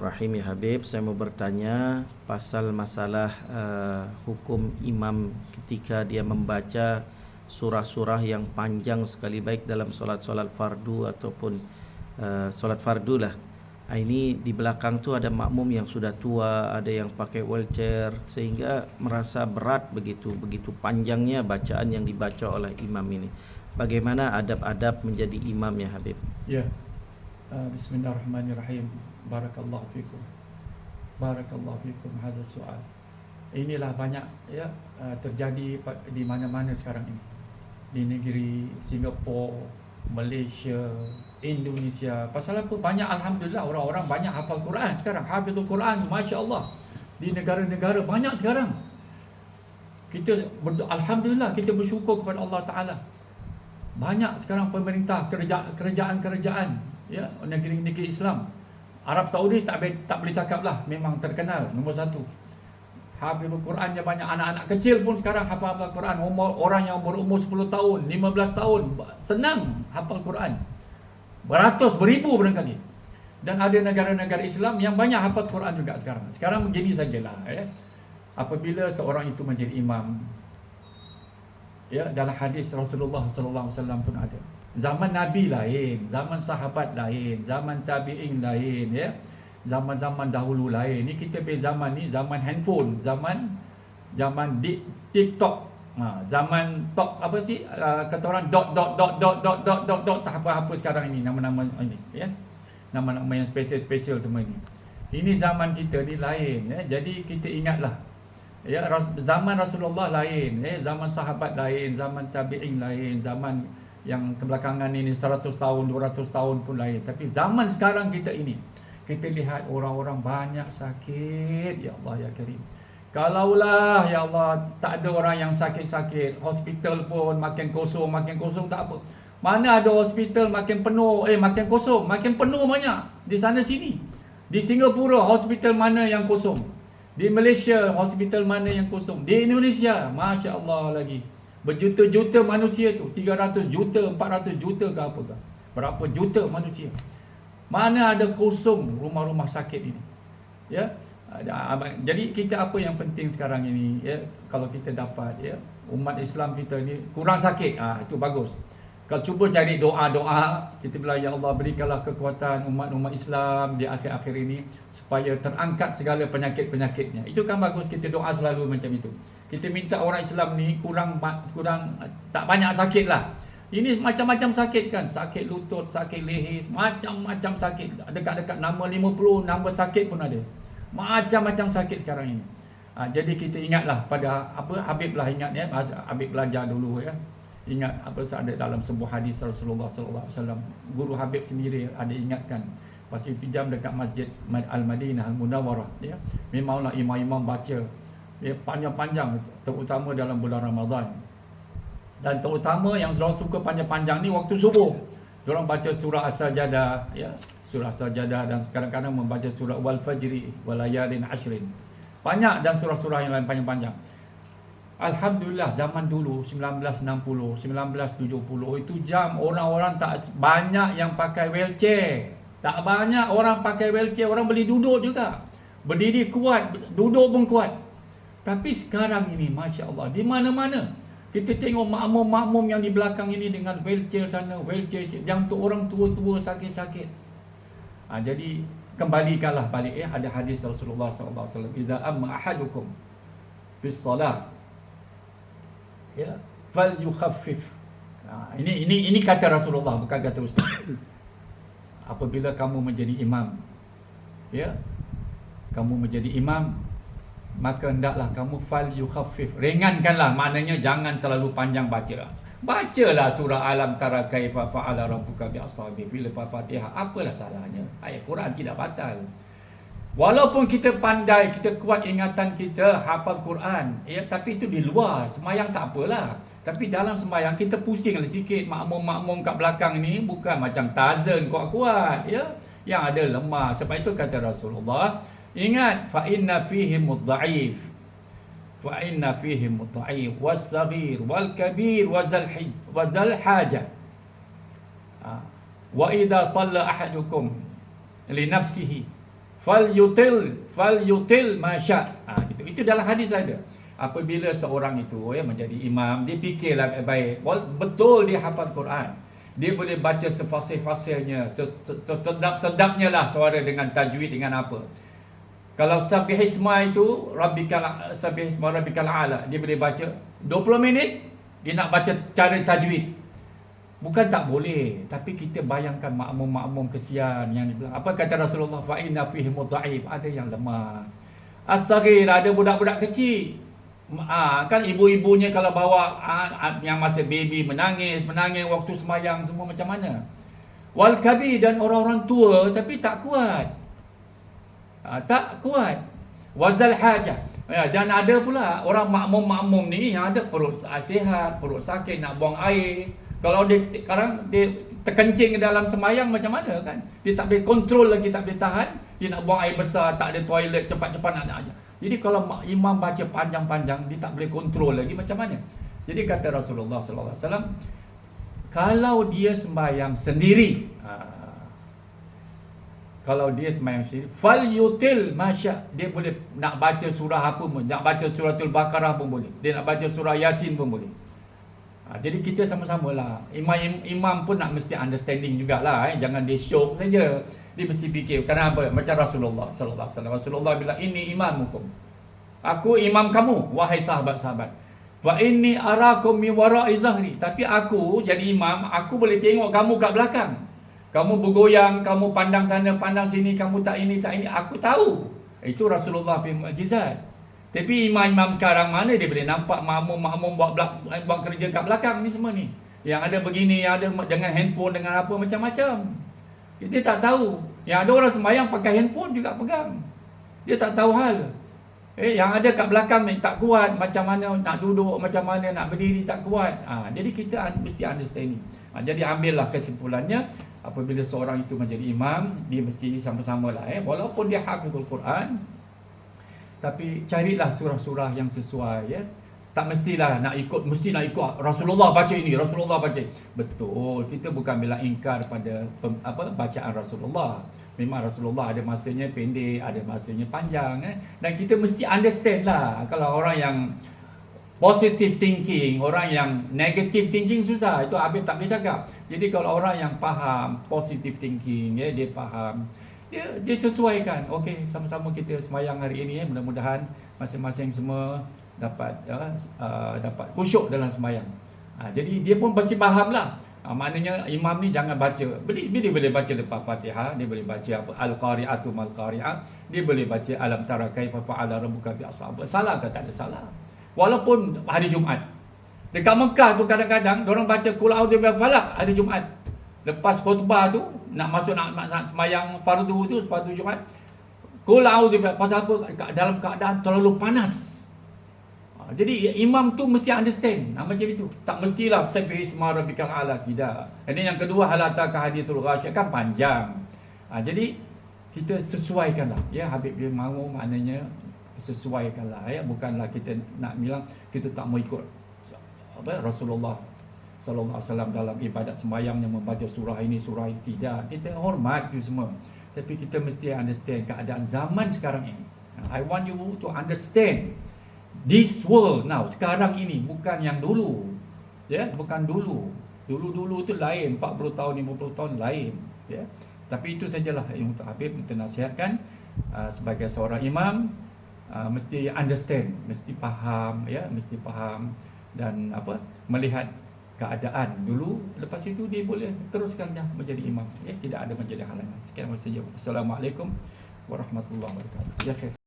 Bismillahirrahmanirrahim ya Habib. Saya mau bertanya pasal masalah uh, hukum imam ketika dia membaca surah-surah yang panjang sekali baik dalam solat-solat fardu ataupun uh, solat fardu lah. Ah, ini di belakang tu ada makmum yang sudah tua, ada yang pakai wheelchair sehingga merasa berat begitu begitu panjangnya bacaan yang dibaca oleh imam ini. Bagaimana adab-adab menjadi imam ya Habib? Ya. Uh, Bismillahirrahmanirrahim. Barakallahu fikum. Barakallahu fikum hadha soal. Inilah banyak ya uh, terjadi di mana-mana sekarang ini. Di negeri Singapura, Malaysia, Indonesia. Pasal apa? Banyak alhamdulillah orang-orang banyak hafal Quran sekarang. Hafizul Quran, masya-Allah. Di negara-negara banyak sekarang. Kita alhamdulillah kita bersyukur kepada Allah Taala. Banyak sekarang pemerintah kerajaan-kerajaan ya negeri-negeri Islam. Arab Saudi tak boleh tak boleh cakap lah memang terkenal nombor satu. Hafizul Quran yang banyak anak-anak kecil pun sekarang hafal-hafal Quran. Umur orang yang berumur 10 tahun 15 tahun senang hafal Quran. Beratus beribu barangkali. Dan ada negara-negara Islam yang banyak hafal Quran juga sekarang. Sekarang begini sajalah ya. Apabila seorang itu menjadi imam ya dalam hadis Rasulullah sallallahu alaihi wasallam pun ada Zaman Nabi lain, zaman sahabat lain, zaman tabi'in lain ya. Zaman-zaman dahulu lain. Ni kita be zaman ni zaman handphone, zaman zaman di TikTok. Ha, zaman tok apa ti uh, kata orang dot dot dot dot dot dot dot dot tak apa-apa sekarang ini nama-nama ini ya. Nama-nama yang special-special semua ini. Ini zaman kita ni lain ya. Jadi kita ingatlah ya zaman Rasulullah lain ya, zaman sahabat lain, zaman tabi'in lain, zaman yang kebelakangan ini 100 tahun 200 tahun pun lain tapi zaman sekarang kita ini kita lihat orang-orang banyak sakit ya Allah ya Karim. Kalaulah ya Allah tak ada orang yang sakit-sakit hospital pun makin kosong makin kosong tak apa. Mana ada hospital makin penuh eh makin kosong makin penuh banyak? Di sana sini. Di Singapura hospital mana yang kosong? Di Malaysia hospital mana yang kosong? Di Indonesia masya-Allah lagi Berjuta-juta manusia tu 300 juta, 400 juta ke apa ke. Berapa juta manusia. Mana ada kosong rumah-rumah sakit ini? Ya? Jadi kita apa yang penting sekarang ini ya? Kalau kita dapat ya? Umat Islam kita ni kurang sakit. Ah ha, Itu bagus. Kalau cuba cari doa-doa Kita bilang Ya Allah berikanlah kekuatan umat-umat Islam Di akhir-akhir ini Supaya terangkat segala penyakit-penyakitnya Itu kan bagus kita doa selalu macam itu kita minta orang Islam ni kurang kurang tak banyak sakit lah. Ini macam-macam sakit kan. Sakit lutut, sakit leher, macam-macam sakit. Dekat-dekat nama 50, nama sakit pun ada. Macam-macam sakit sekarang ini. Ha, jadi kita ingatlah pada apa Habib lah ingat ya. Habib belajar dulu ya. Ingat apa ada dalam sebuah hadis Rasulullah wasallam. Guru Habib sendiri ada ingatkan. Pas itu jam dekat Masjid Al-Madinah Al-Munawwarah ya. Memanglah imam-imam baca ya, panjang-panjang terutama dalam bulan Ramadan. Dan terutama yang orang suka panjang-panjang ni waktu subuh. Orang baca surah As-Sajdah ya, surah As-Sajdah dan kadang-kadang membaca surah Wal Fajri wal Layalin Ashrin. Banyak dan surah-surah yang lain panjang-panjang. Alhamdulillah zaman dulu 1960, 1970 itu jam orang-orang tak banyak yang pakai wheelchair. Tak banyak orang pakai wheelchair, orang boleh duduk juga. Berdiri kuat, duduk pun kuat. Tapi sekarang ini Masya Allah Di mana-mana Kita tengok makmum-makmum yang di belakang ini Dengan wheelchair sana Wheelchair sini Yang tu orang tua-tua sakit-sakit ha, Jadi Kembalikanlah balik ya Ada hadis Rasulullah SAW Iza amma ahadukum Bis salah Ya Fal yukhaffif ha, ini, ini ini kata Rasulullah Bukan kata Ustaz Apabila kamu menjadi imam Ya Kamu menjadi imam maka hendaklah kamu fal yukhaffif ringankanlah maknanya jangan terlalu panjang baca. Bacalah surah alam tara kaifa fa'ala rabbuka bi ashabi fil fatihah apalah salahnya? Ayat Quran tidak batal. Walaupun kita pandai kita kuat ingatan kita hafal Quran ya tapi itu di luar semayang tak apalah tapi dalam semayang kita pusing sikit makmum-makmum kat belakang ni bukan macam tazan kuat-kuat ya yang ada lemah sebab itu kata Rasulullah Ingat fa inna fihi mudha'if. Fa inna fihi mudha'if was-saghir wal-kabir wazal-hij wazal-haja. Ha. Wa idza shalla ahadukum li nafsihi fal yutil fal yutil masya ha, itu itu dalam hadis ada apabila seorang itu ya menjadi imam dia fikirlah baik betul dia hafal Quran dia boleh baca sefasih-fasihnya se- se- sedap-sedapnya lah suara dengan tajwid dengan apa kalau sabihisma itu rabbikal sabihisma rabbikal ala dia boleh baca 20 minit dia nak baca cara tajwid Bukan tak boleh, tapi kita bayangkan makmum-makmum kesian yang dibilang. Apa kata Rasulullah? Fa inna fihi mudha'if, ada yang lemah. As-saghir, ada budak-budak kecil. Ah, kan ibu-ibunya kalau bawa ah, ah, yang masih baby menangis, menangis waktu semayang semua macam mana? Wal kabir dan orang-orang tua tapi tak kuat. Ah, tak kuat. Wazal hajah. Ya, dan ada pula orang makmum-makmum ni yang ada perut sihat, perut sakit nak buang air. Kalau dia sekarang dia terkencing ke dalam semayang macam mana kan? Dia tak boleh kontrol lagi, tak boleh tahan. Dia nak buang air besar, tak ada toilet, cepat-cepat nak nak. Jadi kalau imam baca panjang-panjang, dia tak boleh kontrol lagi macam mana? Jadi kata Rasulullah sallallahu alaihi wasallam, kalau dia sembahyang sendiri, ah, kalau dia sembahyang sendiri fal yutil masya. Dia boleh nak baca surah apa pun nak baca suratul baqarah pun boleh. Dia nak baca surah yasin pun boleh. Ha, jadi kita sama-sama lah imam imam pun nak mesti understanding jugalah eh. jangan dia syok saja dia mesti fikir kerana apa macam Rasulullah sallallahu alaihi wasallam Rasulullah bilang ini imamukum aku imam kamu wahai sahabat-sahabat Fa inni arakum min wara'i zahri. Tapi aku jadi imam, aku boleh tengok kamu kat belakang. Kamu bergoyang, kamu pandang sana, pandang sini, kamu tak ini, tak ini. Aku tahu. Itu Rasulullah bin Mujizat. Tapi imam-imam sekarang mana dia boleh nampak makmum-makmum buat, buat kerja kat belakang ni semua ni. Yang ada begini, yang ada dengan handphone, dengan apa macam-macam. Dia tak tahu. Yang ada orang sembahyang pakai handphone juga pegang. Dia tak tahu hal. Eh, yang ada kat belakang ni tak kuat macam mana nak duduk, macam mana nak berdiri tak kuat. Ha, jadi kita mesti understanding. Ha, jadi ambillah kesimpulannya apabila seorang itu menjadi imam, dia mesti sama-sama lah eh. Walaupun dia hafizul Quran, tapi carilah surah-surah yang sesuai ya. Tak mestilah nak ikut mesti nak ikut Rasulullah baca ini, Rasulullah baca. Betul, kita bukan bila ingkar pada apa bacaan Rasulullah. Memang Rasulullah ada masanya pendek, ada masanya panjang eh. Dan kita mesti understand lah kalau orang yang positive thinking, orang yang negative thinking susah. Itu Habib tak boleh cakap. Jadi kalau orang yang faham positive thinking, ya dia faham dia dia sesuaikan. Okey, sama-sama kita semayang hari ini ya. Mudah-mudahan masing-masing semua dapat ya, uh, dapat khusyuk dalam semayang. Ha, jadi dia pun pasti faham lah. Ha, maknanya imam ni jangan baca. Bila, bila boleh baca lepas Fatihah, dia boleh baca apa al-qari'atu mal qari'ah, dia boleh baca alam tara kaifa fa'ala rabbuka bi ashab. Salah ke tak ada salah. Walaupun hari Jumaat. Dekat Mekah tu kadang-kadang orang baca kul a'udzu birabbil falaq hari Jumaat. Lepas khutbah tu nak masuk nak, nak, nak sembahyang fardu tu fardu Jumaat. Kul a'udzu birabbil pasal apa dalam keadaan terlalu panas. Jadi imam tu mesti understand. Ha, macam itu. Tak mestilah sabih isma rabbikal ala tidak. Ini yang kedua halata ka hadithul kan panjang. Ha, jadi kita sesuaikanlah. Ya Habib dia mahu maknanya sesuaikanlah. Ya bukanlah kita nak bilang kita tak mau ikut apa Rasulullah sallallahu alaihi wasallam dalam ibadat sembahyangnya membaca surah ini surah ini. Tidak. Kita hormat itu semua. Tapi kita mesti understand keadaan zaman sekarang ini. I want you to understand this world now sekarang ini bukan yang dulu. Ya bukan dulu. Dulu-dulu tu lain 40 tahun 50 tahun lain. Ya tapi itu sajalah yang untuk Habib untuk nasihatkan uh, sebagai seorang imam uh, mesti understand mesti faham ya mesti faham dan apa melihat keadaan dulu. Lepas itu dia boleh teruskan dah menjadi imam. Ya tidak ada menjadi halangan. Sekian saja. Assalamualaikum warahmatullahi wabarakatuh. Ya khair